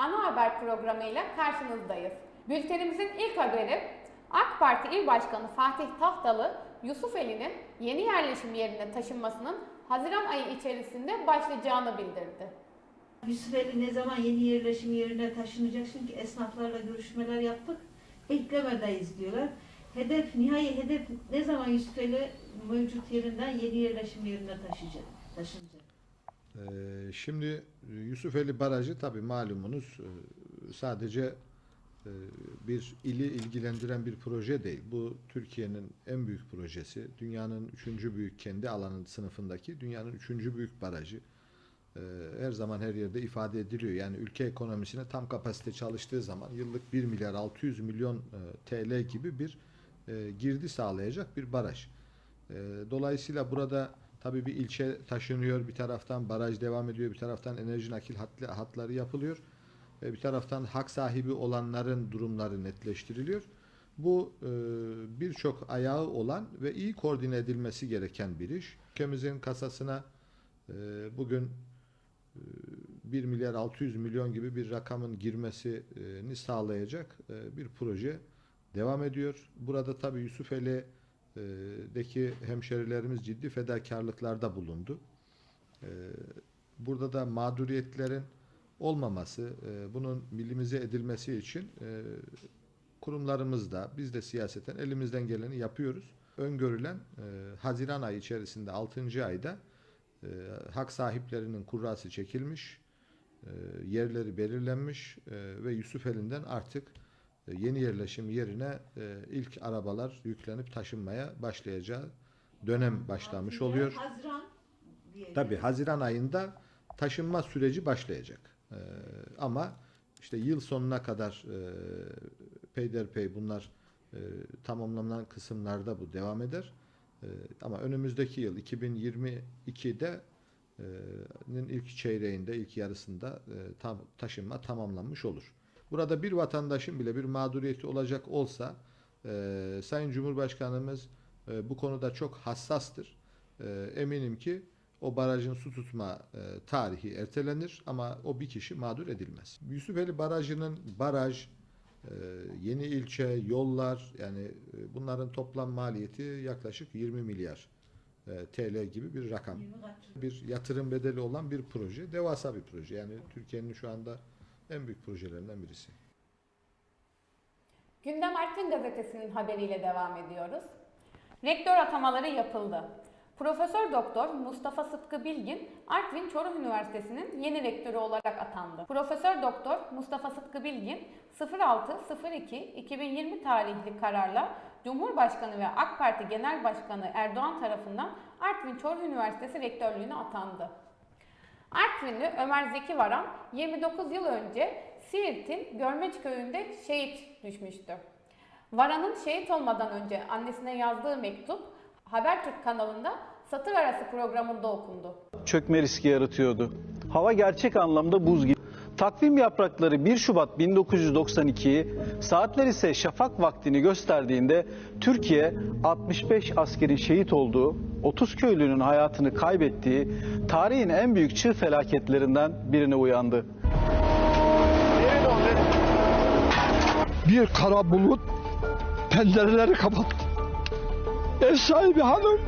Ana haber programıyla karşınızdayız. Bültenimizin ilk haberi AK Parti İl Başkanı Fatih Tahtalı, Yusufeli'nin yeni yerleşim yerine taşınmasının Haziran ayı içerisinde başlayacağını bildirdi. Yusufeli ne zaman yeni yerleşim yerine taşınacak? Çünkü esnaflarla görüşmeler yaptık. Beklemedeyiz diyorlar. Hedef, nihai hedef ne zaman Yusufeli mevcut yerinden yeni yerleşim yerine taşıyacak, taşınacak? Ee, Şimdi Yusufeli Barajı tabii malumunuz e, sadece e, bir ili ilgilendiren bir proje değil. Bu Türkiye'nin en büyük projesi. Dünyanın üçüncü büyük kendi alanın sınıfındaki dünyanın üçüncü büyük barajı. Ee, Her zaman her yerde ifade ediliyor. Yani ülke ekonomisine tam kapasite çalıştığı zaman yıllık 1 milyar 600 milyon e, TL gibi bir girdi sağlayacak bir baraj. E, Dolayısıyla burada tabii bir ilçe taşınıyor, bir taraftan baraj devam ediyor, bir taraftan enerji nakil hatları yapılıyor. ve Bir taraftan hak sahibi olanların durumları netleştiriliyor. Bu e, birçok ayağı olan ve iyi koordine edilmesi gereken bir iş. Ülkemizin kasasına e, bugün e, 1 milyar 600 milyon gibi bir rakamın girmesini sağlayacak e, bir proje devam ediyor. Burada tabii Yusufeli e, deki hemşerilerimiz ciddi fedakarlıklarda bulundu. Burada da mağduriyetlerin olmaması, bunun minimize edilmesi için kurumlarımız da biz de siyaseten elimizden geleni yapıyoruz. Öngörülen Haziran ayı içerisinde 6. ayda hak sahiplerinin kurrası çekilmiş, yerleri belirlenmiş ve Yusufeli'nden artık e, yeni yerleşim yerine e, ilk arabalar yüklenip taşınmaya başlayacağı dönem başlamış oluyor. Haziran. Tabii Haziran ayında taşınma süreci başlayacak. Ee, ama işte yıl sonuna kadar e, peyderpey bunlar e, tamamlanan kısımlarda bu devam eder. E, ama önümüzdeki yıl 2022'de e, nin ilk çeyreğinde, ilk yarısında e, tam, taşınma tamamlanmış olur. Burada bir vatandaşın bile bir mağduriyeti olacak olsa e, Sayın Cumhurbaşkanımız e, bu konuda çok hassastır. E, eminim ki o barajın su tutma e, tarihi ertelenir ama o bir kişi mağdur edilmez. Yusufeli Barajı'nın baraj, e, yeni ilçe, yollar yani e, bunların toplam maliyeti yaklaşık 20 milyar e, TL gibi bir rakam. Bir yatırım bedeli olan bir proje, devasa bir proje. Yani Türkiye'nin şu anda en büyük projelerinden birisi. Gündem Artvin gazetesinin haberiyle devam ediyoruz. Rektör atamaları yapıldı. Profesör Doktor Mustafa Sıtkı Bilgin, Artvin Çoruh Üniversitesi'nin yeni rektörü olarak atandı. Profesör Doktor Mustafa Sıtkı Bilgin, 06.02.2020 tarihli kararla Cumhurbaşkanı ve AK Parti Genel Başkanı Erdoğan tarafından Artvin Çoruh Üniversitesi rektörlüğüne atandı. Artvinli Ömer Zeki Varan 29 yıl önce Siirt'in Görmeç köyünde şehit düşmüştü. Varan'ın şehit olmadan önce annesine yazdığı mektup Habertürk kanalında satır arası programında okundu. çökme riski yaratıyordu. Hava gerçek anlamda buz gibi. Takvim yaprakları 1 Şubat 1992'yi, saatler ise şafak vaktini gösterdiğinde Türkiye 65 askerin şehit olduğu, 30 köylünün hayatını kaybettiği tarihin en büyük çığ felaketlerinden birine uyandı. bir kara bulut pencereleri kapattı. Ev sahibi hanım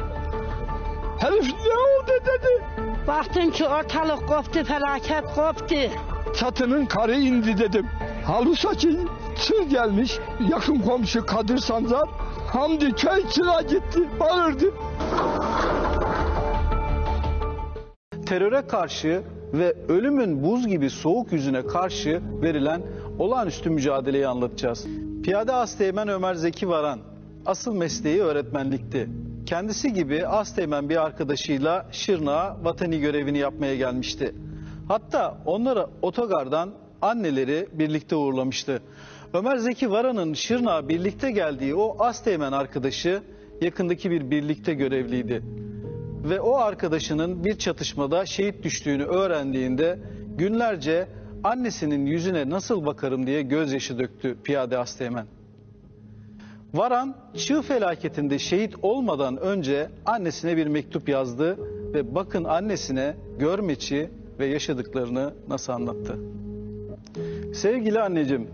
herif ne oldu dedi. Baktım ki ortalık koptu, felaket koptu. Çatının karı indi dedim. Halusaki çır gelmiş yakın komşu Kadir Sancar. Hamdi köy çıra gitti bağırdı. teröre karşı ve ölümün buz gibi soğuk yüzüne karşı verilen olağanüstü mücadeleyi anlatacağız. Piyade Asteğmen Ömer Zeki Varan asıl mesleği öğretmenlikti. Kendisi gibi Asteğmen bir arkadaşıyla Şırnak'a vatani görevini yapmaya gelmişti. Hatta onları otogardan anneleri birlikte uğurlamıştı. Ömer Zeki Varan'ın Şırnak'a birlikte geldiği o Asteğmen arkadaşı yakındaki bir birlikte görevliydi ve o arkadaşının bir çatışmada şehit düştüğünü öğrendiğinde günlerce annesinin yüzüne nasıl bakarım diye gözyaşı döktü piyade Asteğmen. Varan çığ felaketinde şehit olmadan önce annesine bir mektup yazdı ve bakın annesine görmeçi ve yaşadıklarını nasıl anlattı. Sevgili anneciğim,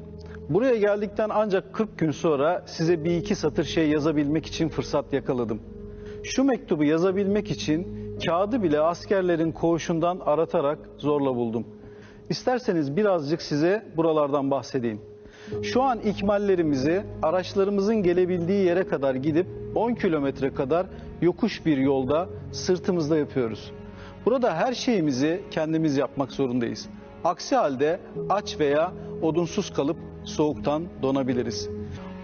buraya geldikten ancak 40 gün sonra size bir iki satır şey yazabilmek için fırsat yakaladım. Şu mektubu yazabilmek için kağıdı bile askerlerin koğuşundan aratarak zorla buldum. İsterseniz birazcık size buralardan bahsedeyim. Şu an ikmallerimizi araçlarımızın gelebildiği yere kadar gidip 10 kilometre kadar yokuş bir yolda sırtımızda yapıyoruz. Burada her şeyimizi kendimiz yapmak zorundayız. Aksi halde aç veya odunsuz kalıp soğuktan donabiliriz.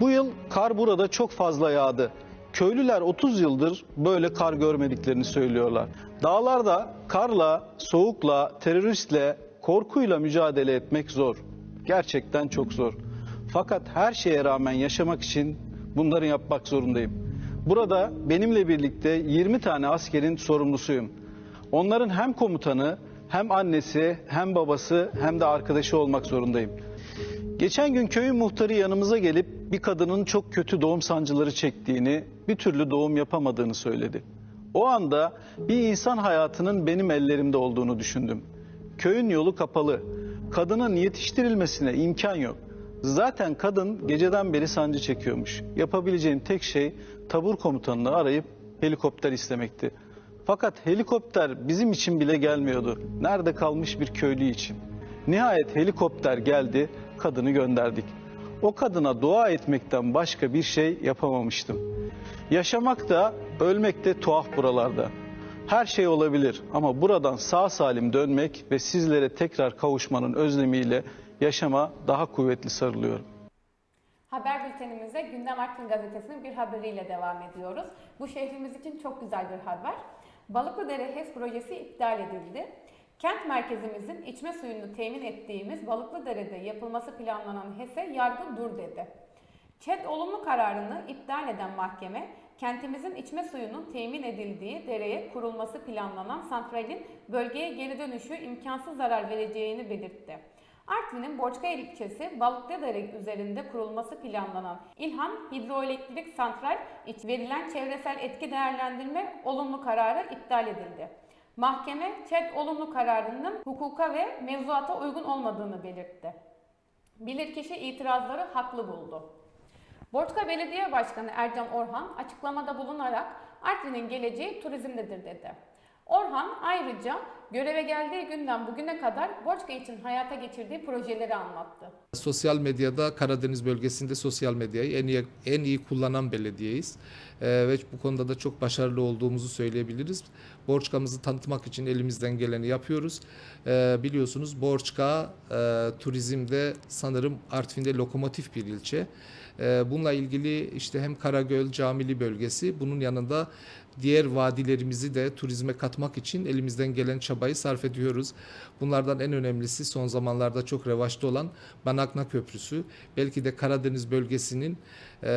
Bu yıl kar burada çok fazla yağdı. Köylüler 30 yıldır böyle kar görmediklerini söylüyorlar. Dağlarda karla, soğukla, teröristle, korkuyla mücadele etmek zor. Gerçekten çok zor. Fakat her şeye rağmen yaşamak için bunları yapmak zorundayım. Burada benimle birlikte 20 tane askerin sorumlusuyum. Onların hem komutanı, hem annesi, hem babası, hem de arkadaşı olmak zorundayım. Geçen gün köyün muhtarı yanımıza gelip bir kadının çok kötü doğum sancıları çektiğini, bir türlü doğum yapamadığını söyledi. O anda bir insan hayatının benim ellerimde olduğunu düşündüm. Köyün yolu kapalı. Kadının yetiştirilmesine imkan yok. Zaten kadın geceden beri sancı çekiyormuş. Yapabileceğim tek şey tabur komutanını arayıp helikopter istemekti. Fakat helikopter bizim için bile gelmiyordu. Nerede kalmış bir köylü için. Nihayet helikopter geldi, kadını gönderdik. O kadına dua etmekten başka bir şey yapamamıştım. Yaşamak da ölmek de tuhaf buralarda. Her şey olabilir ama buradan sağ salim dönmek ve sizlere tekrar kavuşmanın özlemiyle yaşama daha kuvvetli sarılıyorum. Haber bültenimize Gündem Artvin Gazetesi'nin bir haberiyle devam ediyoruz. Bu şehrimiz için çok güzel bir haber. Balıklıdere HES projesi iptal edildi. Kent merkezimizin içme suyunu temin ettiğimiz Balıklıdere'de yapılması planlanan HES'e yargı dur dedi. ÇED olumlu kararını iptal eden mahkeme, kentimizin içme suyunun temin edildiği dereye kurulması planlanan santralin bölgeye geri dönüşü imkansız zarar vereceğini belirtti. Artvin'in Borçkaya ilçesi Balıklıdere üzerinde kurulması planlanan İlhan Hidroelektrik Santral için verilen çevresel etki değerlendirme olumlu kararı iptal edildi. Mahkeme ÇED olumlu kararının hukuka ve mevzuata uygun olmadığını belirtti. Bilirkişi itirazları haklı buldu. Borçka Belediye Başkanı Ercan Orhan açıklamada bulunarak Artvin'in geleceği turizmdedir dedi. Orhan ayrıca göreve geldiği günden bugüne kadar Borçka için hayata geçirdiği projeleri anlattı. Sosyal medyada Karadeniz bölgesinde sosyal medyayı en iyi en iyi kullanan belediyeyiz. Ee, ve bu konuda da çok başarılı olduğumuzu söyleyebiliriz. Borçkamızı tanıtmak için elimizden geleni yapıyoruz. Ee, biliyorsunuz Borçka e, turizmde sanırım Artvin'de lokomotif bir ilçe. Ee, bununla ilgili işte hem Karagöl, Camili bölgesi bunun yanında diğer vadilerimizi de turizme katmak için elimizden gelen çabayı sarf ediyoruz. Bunlardan en önemlisi son zamanlarda çok revaçta olan Banakna Köprüsü. Belki de Karadeniz bölgesinin e,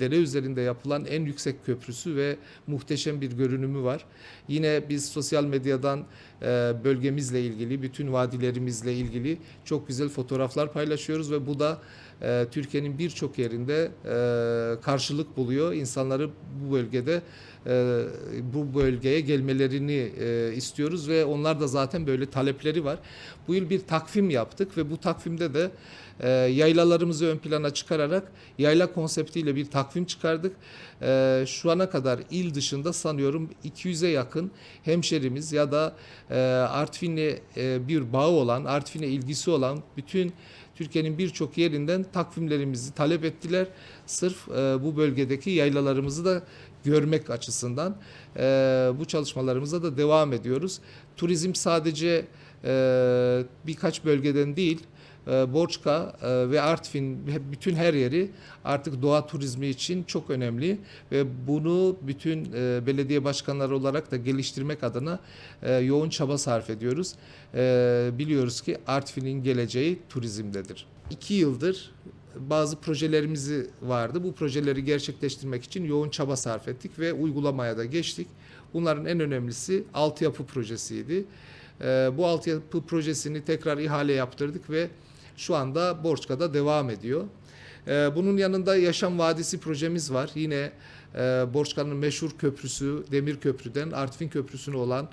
dere üzerinde yapılan en yüksek köprüsü ve muhteşem bir görünümü var. Yine biz sosyal medyadan e, bölgemizle ilgili, bütün vadilerimizle ilgili çok güzel fotoğraflar paylaşıyoruz ve bu da e, Türkiye'nin birçok yerinde e, karşılık buluyor. İnsanları bu bölgede e, bu bölgeye gelmelerini e, istiyoruz ve onlar da zaten böyle talepleri var. Bu yıl bir takvim yaptık ve bu takvimde de e, yaylalarımızı ön plana çıkararak yayla konseptiyle bir takvim çıkardık. E, şu ana kadar il dışında sanıyorum 200'e yakın hemşerimiz ya da e, Artvin'le e, bir bağı olan, Artvin'e ilgisi olan bütün Türkiye'nin birçok yerinden takvimlerimizi talep ettiler. Sırf e, bu bölgedeki yaylalarımızı da görmek açısından e, bu çalışmalarımıza da devam ediyoruz. Turizm sadece e, birkaç bölgeden değil, e, Borçka ve Artvin bütün her yeri artık doğa turizmi için çok önemli ve bunu bütün e, belediye başkanları olarak da geliştirmek adına e, yoğun çaba sarf ediyoruz. E, biliyoruz ki Artvin'in geleceği turizmdedir. İki yıldır bazı projelerimizi vardı. Bu projeleri gerçekleştirmek için yoğun çaba sarf ettik ve uygulamaya da geçtik. Bunların en önemlisi altyapı projesiydi. Ee, bu altyapı projesini tekrar ihale yaptırdık ve şu anda Borçka'da devam ediyor. Ee, bunun yanında Yaşam Vadisi projemiz var. Yine e, Borçka'nın meşhur köprüsü, Demir Köprü'den Artvin Köprüsü'ne olan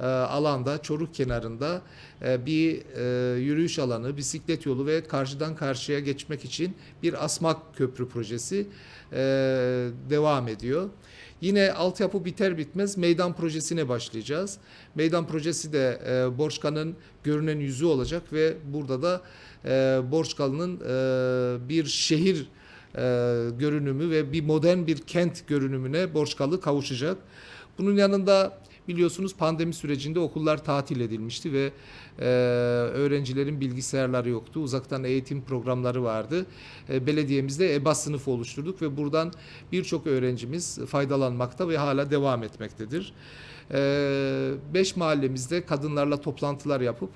e, alanda, Çoruk kenarında e, bir e, yürüyüş alanı, bisiklet yolu ve karşıdan karşıya geçmek için bir asmak köprü projesi devam ediyor. Yine altyapı biter bitmez meydan projesine başlayacağız. Meydan projesi de e, Borçka'nın görünen yüzü olacak ve burada da e, Borçkalı'nın e, bir şehir e, görünümü ve bir modern bir kent görünümüne Borçkalı kavuşacak. Bunun yanında biliyorsunuz pandemi sürecinde okullar tatil edilmişti ve e, öğrencilerin bilgisayarları yoktu. Uzaktan eğitim programları vardı. E, belediyemizde EBA sınıfı oluşturduk ve buradan birçok öğrencimiz faydalanmakta ve hala devam etmektedir. E, beş mahallemizde kadınlarla toplantılar yapıp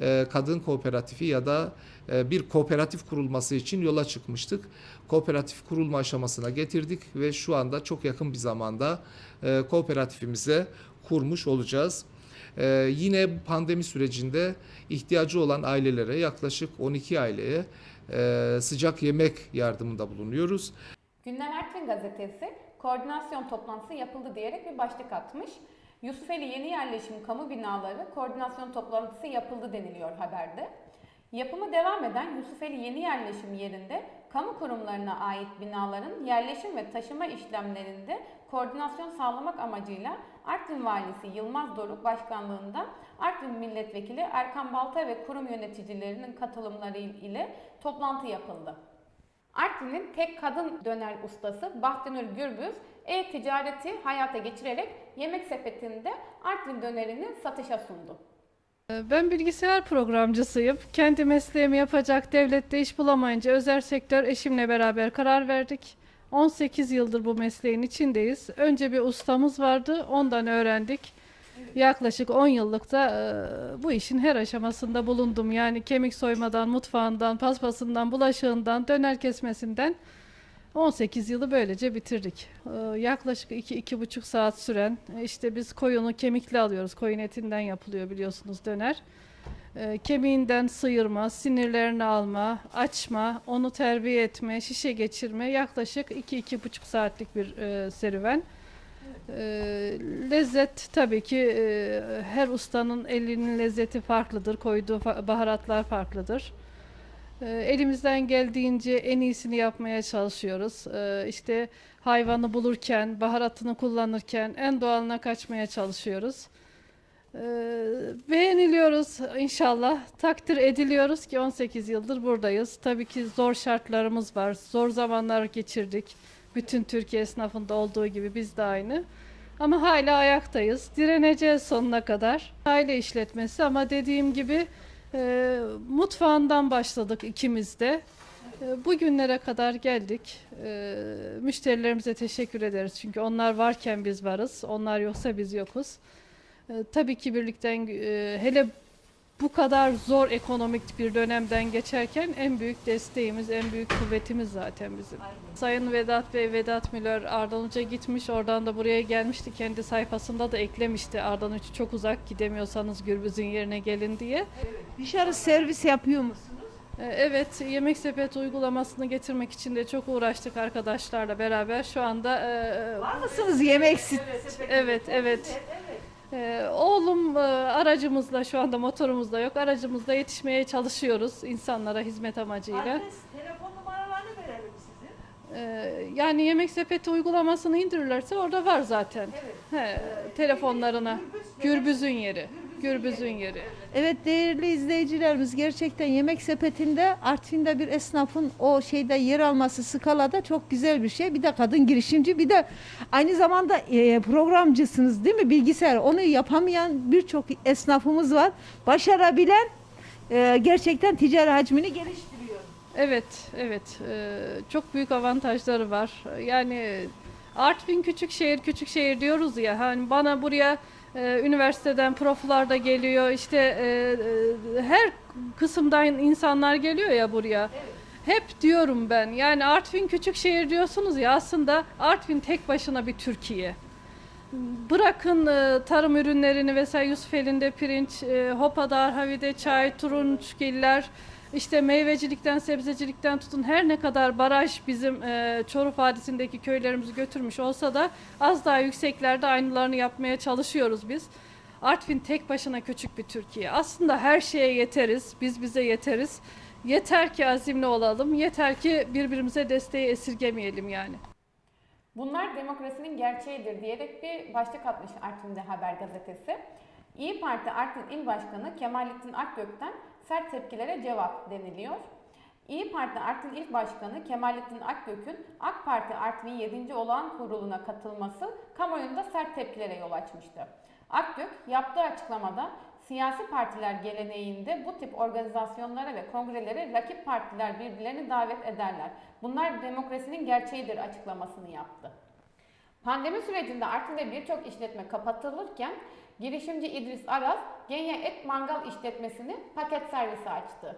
e, kadın kooperatifi ya da e, bir kooperatif kurulması için yola çıkmıştık. Kooperatif kurulma aşamasına getirdik ve şu anda çok yakın bir zamanda e, kooperatifimize kurmuş olacağız. E, yine pandemi sürecinde ihtiyacı olan ailelere yaklaşık 12 aileye e, sıcak yemek yardımında bulunuyoruz. Günden Artvin gazetesi koordinasyon toplantısı yapıldı diyerek bir başlık atmış. Yusufeli yeni yerleşim kamu binaları koordinasyon toplantısı yapıldı deniliyor haberde. Yapımı devam eden Yusufeli yeni yerleşim yerinde kamu kurumlarına ait binaların yerleşim ve taşıma işlemlerinde koordinasyon sağlamak amacıyla Artvin Valisi Yılmaz Doruk Başkanlığında Artvin Milletvekili Erkan Balta ve kurum yöneticilerinin katılımları ile toplantı yapıldı. Artvin'in tek kadın döner ustası Bahtinur Gürbüz e-ticareti hayata geçirerek yemek sepetinde Artvin dönerini satışa sundu. Ben bilgisayar programcısıyım. Kendi mesleğimi yapacak devlette iş bulamayınca özel sektör eşimle beraber karar verdik. 18 yıldır bu mesleğin içindeyiz. Önce bir ustamız vardı, ondan öğrendik. Yaklaşık 10 yıllıkta e, bu işin her aşamasında bulundum. Yani kemik soymadan, mutfağından, paspasından, bulaşığından, döner kesmesinden 18 yılı böylece bitirdik. Ee, Yaklaşık 2-2,5 saat süren, e, işte biz koyunu kemikli alıyoruz. Koyun etinden yapılıyor biliyorsunuz döner. Ee, Kemiğinden sıyırma, sinirlerini alma, açma, onu terbiye etme, şişe geçirme yaklaşık 2-2,5 saatlik bir e, serüven. Ee, lezzet tabii ki e, her ustanın elinin lezzeti farklıdır, koyduğu baharatlar farklıdır. Ee, Elimizden geldiğince en iyisini yapmaya çalışıyoruz. Ee, İşte hayvanı bulurken, baharatını kullanırken en doğalına kaçmaya çalışıyoruz. Ee, Beğeniliyoruz inşallah. Takdir ediliyoruz ki 18 yıldır buradayız. Tabii ki zor şartlarımız var. Zor zamanlar geçirdik. Bütün Türkiye esnafında olduğu gibi biz de aynı. Ama hala ayaktayız. Direneceğiz sonuna kadar. Aile işletmesi ama dediğim gibi e, mutfağından başladık ikimiz de. E, bugünlere kadar geldik. E, müşterilerimize teşekkür ederiz. Çünkü onlar varken biz varız. Onlar yoksa biz yokuz. E, tabii ki birlikten e, hele bu kadar zor ekonomik bir dönemden geçerken en büyük desteğimiz, en büyük kuvvetimiz zaten bizim. Sayın Vedat Bey, Vedat Müller Ardanuç'a gitmiş, oradan da buraya gelmişti. Kendi sayfasında da eklemişti. Ardanuç çok uzak, gidemiyorsanız Gürbüz'ün yerine gelin diye. Dışarı servis yapıyor musunuz? E, Evet, yemek sepet uygulamasını getirmek için de çok uğraştık arkadaşlarla beraber. Şu anda e, Var mısınız yemek sit? Evet, evet. Ee, oğlum e, aracımızla şu anda motorumuz da yok. Aracımızla yetişmeye çalışıyoruz insanlara hizmet amacıyla. telefon numaralarını verelim sizin. Ee, yani yemek sepeti uygulamasını indirirlerse orada var zaten. He, telefonlarına. Gürbüz'ün yeri. Gürbüz'ün yeri. Evet değerli izleyicilerimiz gerçekten yemek sepetinde Artvin'de bir esnafın o şeyde yer alması skalada çok güzel bir şey. Bir de kadın girişimci bir de aynı zamanda e, programcısınız değil mi bilgisayar onu yapamayan birçok esnafımız var. Başarabilen e, gerçekten ticari hacmini geliştiriyor. Evet, evet. Ee, çok büyük avantajları var. Yani Artvin küçük şehir, küçük şehir diyoruz ya. Hani bana buraya e, üniversiteden proflar da geliyor. İşte e, e, her kısımdan insanlar geliyor ya buraya. Hep diyorum ben. Yani Artvin küçük şehir diyorsunuz ya aslında Artvin tek başına bir Türkiye. Bırakın e, tarım ürünlerini vesaire Yusufeli'nde pirinç, e, Hopa'da, Arhavi'de çay, turunçgiller, işte meyvecilikten, sebzecilikten tutun her ne kadar baraj bizim e, Çoruh Vadisi'ndeki köylerimizi götürmüş olsa da az daha yükseklerde aynılarını yapmaya çalışıyoruz biz. Artvin tek başına küçük bir Türkiye. Aslında her şeye yeteriz. Biz bize yeteriz. Yeter ki azimli olalım. Yeter ki birbirimize desteği esirgemeyelim yani. Bunlar demokrasinin gerçeğidir diyerek bir başlık atmış Artvin'de Haber gazetesi. İyi Parti Artvin İl Başkanı Kemalettin Akgök'ten sert tepkilere cevap deniliyor. İyi Parti Artvin İl Başkanı Kemalettin Akgök'ün AK Parti Artvin 7. Olağan Kurulu'na katılması kamuoyunda sert tepkilere yol açmıştı. Akgök yaptığı açıklamada siyasi partiler geleneğinde bu tip organizasyonlara ve kongrelere rakip partiler birbirlerini davet ederler. Bunlar demokrasinin gerçeğidir açıklamasını yaptı. Pandemi sürecinde Artvin'de birçok işletme kapatılırken girişimci İdris Araz Genya Et Mangal işletmesini paket servisi açtı.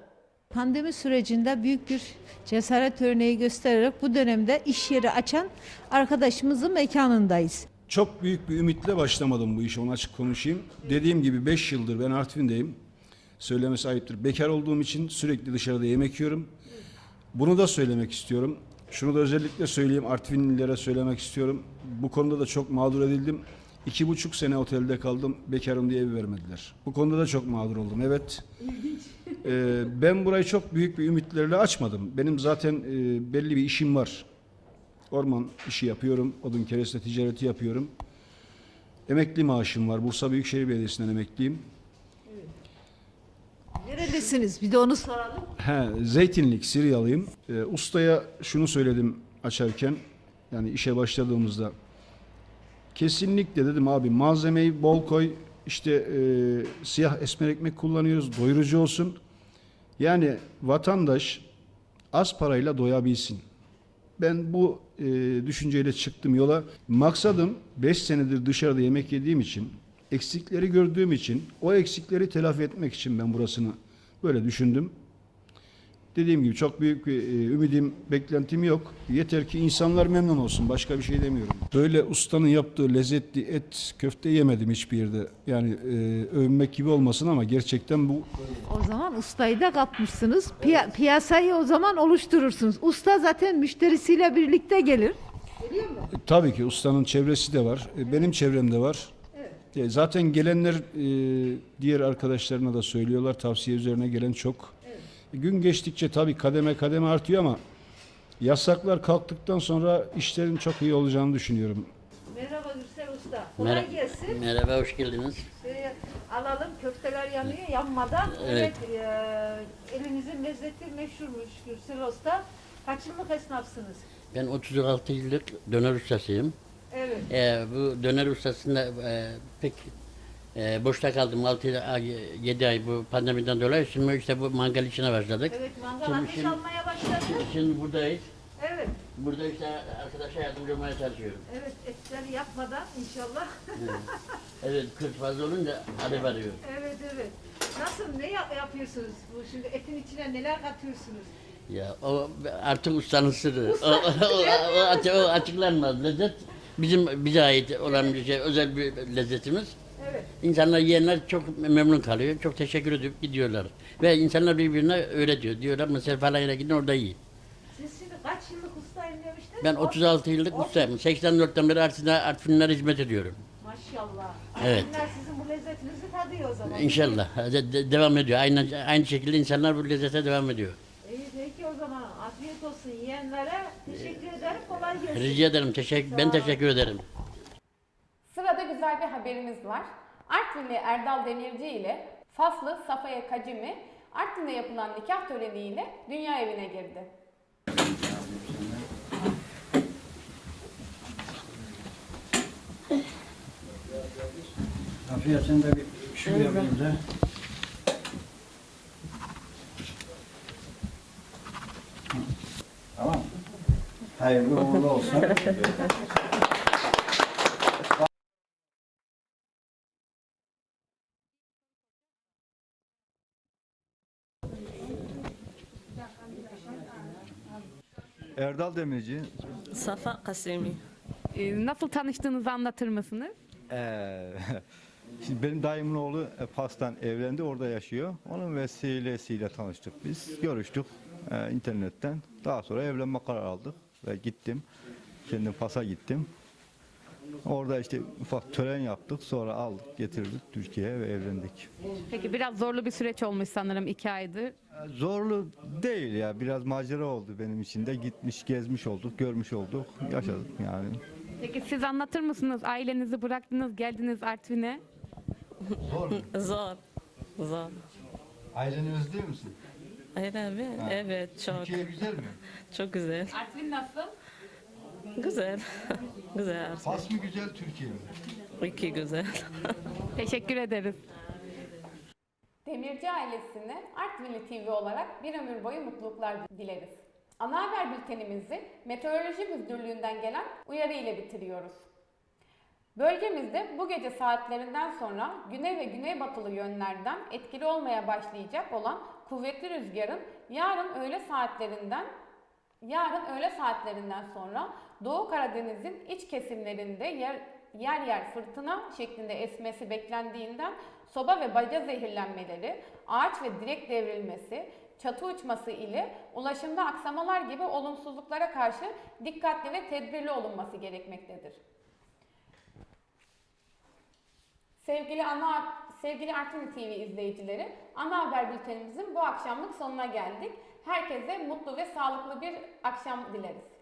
Pandemi sürecinde büyük bir cesaret örneği göstererek bu dönemde iş yeri açan arkadaşımızın mekanındayız. Çok büyük bir ümitle başlamadım bu işe onu açık konuşayım. Dediğim gibi 5 yıldır ben Artvin'deyim. Söylemesi ayıptır. Bekar olduğum için sürekli dışarıda yemek yiyorum. Bunu da söylemek istiyorum. Şunu da özellikle söyleyeyim Artvinlilere söylemek istiyorum. Bu konuda da çok mağdur edildim. İki buçuk sene otelde kaldım. Bekarım diye ev vermediler. Bu konuda da çok mağdur oldum. Evet. Ee, ben burayı çok büyük bir ümitlerle açmadım. Benim zaten e, belli bir işim var. Orman işi yapıyorum. Odun kereste ticareti yapıyorum. Emekli maaşım var. Bursa Büyükşehir Belediyesi'nden emekliyim. Nerelisiniz? Bir de onu soralım. He, zeytinlik Siryalıyım. Ee, ustaya şunu söyledim açarken. Yani işe başladığımızda. Kesinlikle dedim abi malzemeyi bol koy. İşte e, siyah esmer ekmek kullanıyoruz. Doyurucu olsun. Yani vatandaş az parayla doyabilsin. Ben bu e, düşünceyle çıktım yola. Maksadım 5 senedir dışarıda yemek yediğim için, eksikleri gördüğüm için, o eksikleri telafi etmek için ben burasını böyle düşündüm. Dediğim gibi çok büyük bir e, ümidim, beklentim yok. Yeter ki insanlar memnun olsun. Başka bir şey demiyorum. Böyle ustanın yaptığı lezzetli et, köfte yemedim hiçbir yerde. Yani e, övünmek gibi olmasın ama gerçekten bu O zaman ustayı da kapmışsınız. Piya- piyasayı o zaman oluşturursunuz. Usta zaten müşterisiyle birlikte gelir. Tabii ki ustanın çevresi de var. E, Benim çevremde var. Zaten gelenler e, diğer arkadaşlarına da söylüyorlar. Tavsiye üzerine gelen çok. E, Gün geçtikçe tabii kademe kademe artıyor ama yasaklar kalktıktan sonra işlerin çok iyi olacağını düşünüyorum. Merhaba Gürsel Usta. Kolay gelsin. Merhaba, hoş geldiniz. alalım. Köfteler yanıyor yanmadan. Evet. e, elinizin lezzeti meşhurmuş Gürsel Usta. Kaç yıllık esnafsınız? Ben 36 yıllık döner ustasıyım. Evet. Ee, bu döner ustasında e, pek e, boşta kaldım 6 ay, 7 ay bu pandemiden dolayı. Şimdi işte bu mangal işine başladık. Evet mangal Şimdi- ateş şimdi- almaya başladı. Şimdi buradayız. Evet. Burada işte arkadaşa yardımcı olmaya çalışıyorum. Evet etleri yapmadan inşallah. Evet, 40 fazla olunca alev arıyor. evet evet. Nasıl ne yap- yapıyorsunuz? Bu şimdi etin içine neler katıyorsunuz? Ya o artık ustanın sırrı. O, o, o, o o açıklanmaz. Lezzet bizim bize ait olan bir şey, özel bir lezzetimiz. Evet. İnsanlar yiyenler çok memnun kalıyor. Çok teşekkür edip gidiyorlar. Ve insanlar birbirine öyle diyor. Diyorlar mesela falan yere gidin orada yiyin. Siz şimdi kaç yıllık ustayım demiştiniz? Ben O- 36 yıllık o- ustayım. 84'ten beri Artvin'e, Artvinlere hizmet ediyorum. Maşallah. Evet. Artvinler sizin bu lezzetinizi tadıyor o zaman. İnşallah. De- de- devam ediyor. Aynı, aynı şekilde insanlar bu lezzete devam ediyor. İyi peki o zaman afiyet olsun yiyenlere. Gelsin. Rica ederim. Teşekkür, ben teşekkür ederim. Sırada güzel bir haberimiz var. Artvinli Erdal Demirci ile Faslı Safaya Kacimi Artvin'de yapılan nikah töreniyle dünya evine girdi. Afiyet sen de bir şu yapayım da. Hayırlı uğurlu olsun. Erdal Demirci. Safa Kasemi. Ee, Nasıl tanıştığınızı anlatır mısınız? Ee, şimdi benim dayımın oğlu e, Fas'tan evlendi, orada yaşıyor. Onun vesilesiyle tanıştık biz. Görüştük e, internetten. Daha sonra evlenme kararı aldık ve gittim. Kendim Fas'a gittim. Orada işte ufak tören yaptık. Sonra aldık, getirdik Türkiye'ye ve evlendik. Peki biraz zorlu bir süreç olmuş sanırım iki aydır. Zorlu değil ya. Biraz macera oldu benim için de. Gitmiş, gezmiş olduk, görmüş olduk, yaşadık yani. Peki siz anlatır mısınız? Ailenizi bıraktınız, geldiniz Artvin'e. Zor mu? Zor. Zor. Aileni özlüyor musun? Öyle mi? Evet çok. Türkiye güzel mi? Çok güzel. Artvin nasıl? Güzel. güzel. Fas mı güzel, Türkiye mi? İki güzel. Teşekkür ederiz. Demirci ailesine Artvinli TV olarak bir ömür boyu mutluluklar dileriz. Ana haber bültenimizi Meteoroloji Müdürlüğü'nden gelen uyarı ile bitiriyoruz. Bölgemizde bu gece saatlerinden sonra güney ve güneybatılı yönlerden etkili olmaya başlayacak olan kuvvetli rüzgarın yarın öğle saatlerinden Yarın öğle saatlerinden sonra Doğu Karadeniz'in iç kesimlerinde yer yer, yer fırtına şeklinde esmesi beklendiğinden soba ve baca zehirlenmeleri, ağaç ve direk devrilmesi, çatı uçması ile ulaşımda aksamalar gibi olumsuzluklara karşı dikkatli ve tedbirli olunması gerekmektedir. Sevgili ana sevgili Artvin TV izleyicileri, ana haber bültenimizin bu akşamlık sonuna geldik. Herkese mutlu ve sağlıklı bir akşam dileriz.